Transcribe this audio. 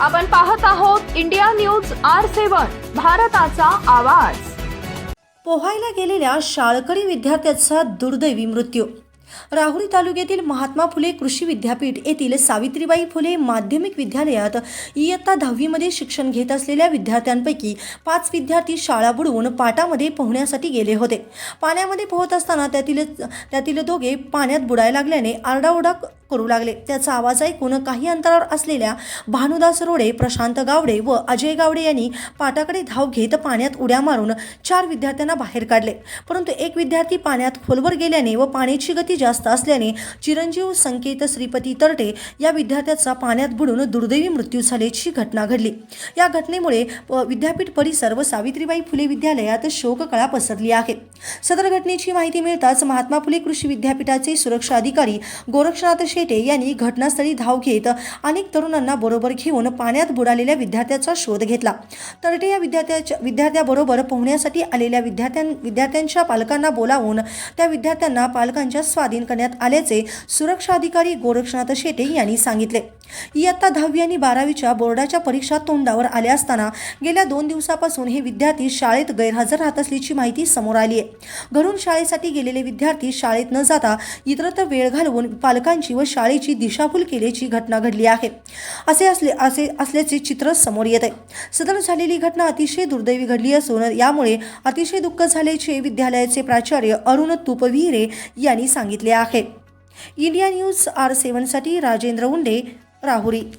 आपण पाहत आहोत इंडिया न्यूज आर सेवन भारताचा आवाज. पोहायला गेलेल्या शाळकरी विद्यार्थ्याचा दुर्दैवी मृत्यू. राहुरी तालुक्यातील महात्मा फुले कृषी विद्यापीठ येथील सावित्रीबाई फुले माध्यमिक विद्यालयात इयत्ता दहावीमध्ये शिक्षण घेत असलेल्या विद्यार्थ्यांपैकी पाच विद्यार्थी शाळा बुडवून पाटामध्ये पोहण्यासाठी गेले होते. पाण्यामध्ये पोहत असताना त्यातील त्यातील दोघे पाण्यात बुडायला लागल्याने आरडाओरडा करू लागले. त्याचा आवाज ऐकून काही अंतरावर असलेल्या भानुदास रोडे प्रशांत गावडे व अजय गावडे यांनी पाटाकडे धाव घेत पाण्यात उड्या मारून चार विद्यार्थ्यांना बाहेर काढले. परंतु एक विद्यार्थी पाण्यात खोलवर गेल्याने व पाण्याची गती जास्त असल्याने चिरंजीव संकेत श्रीपती तरटे या विद्यार्थ्याचा पाण्यात बुडून दुर्दैवी मृत्यू झाल्याची घटना घडली. या घटनेमुळे विद्यापीठ परिसर व सावित्रीबाई फुले विद्यालयात शोककळा पसरली आहे. सदर घटनेची माहिती मिळताच महात्मा फुले कृषी विद्यापीठाचे सुरक्षा अधिकारी गोरक्षनाथ शेटे यांनी घटनास्थळी धाव घेत अनेक तरुणांना बरोबर घेऊन पाण्यात बुडालेल्या विद्यार्थ्याचा शोध घेतला. तरटे या विद्यार्थ्याच्या विद्यार्थ्याबरोबर पोहण्यासाठी आलेल्या विद्यार्थ्यां विद्यार्थ्यांच्या पालकांना बोलावून त्या विद्यार्थ्यांना पालकांच्या स्वाधीन करण्यात आल्याचे सुरक्षा अधिकारी गोरक्षनाथ शेटे यांनी सांगितले. इयत्ता दहावी आणि बारावीच्या बोर्डाच्या परीक्षा तोंडावर आल्या असताना गेल्या दोन दिवसापासून हे विद्यार्थी शाळेत गैरहजर राहत असल्याची माहिती समोर आली आहे. घरून शाळेसाठी गेलेले विद्यार्थी शाळेत न जाता इतरत्र वेळ घालवून पालकांची व शाळेची दिशाभूल केल्याची घटना घडली आहे. असे असले असे असल्याचे चित्र समोर येत आहे. सदर झालेली घटना अतिशय दुर्दैवी घडली असून यामुळे अतिशय दुःख झाल्याचे विद्यालयाचे प्राचार्य अरुण तुपविरे यांनी सांगितले आहे. इंडिया न्यूज आर सेवनसाठी राजेंद्र उंडे राहुरी.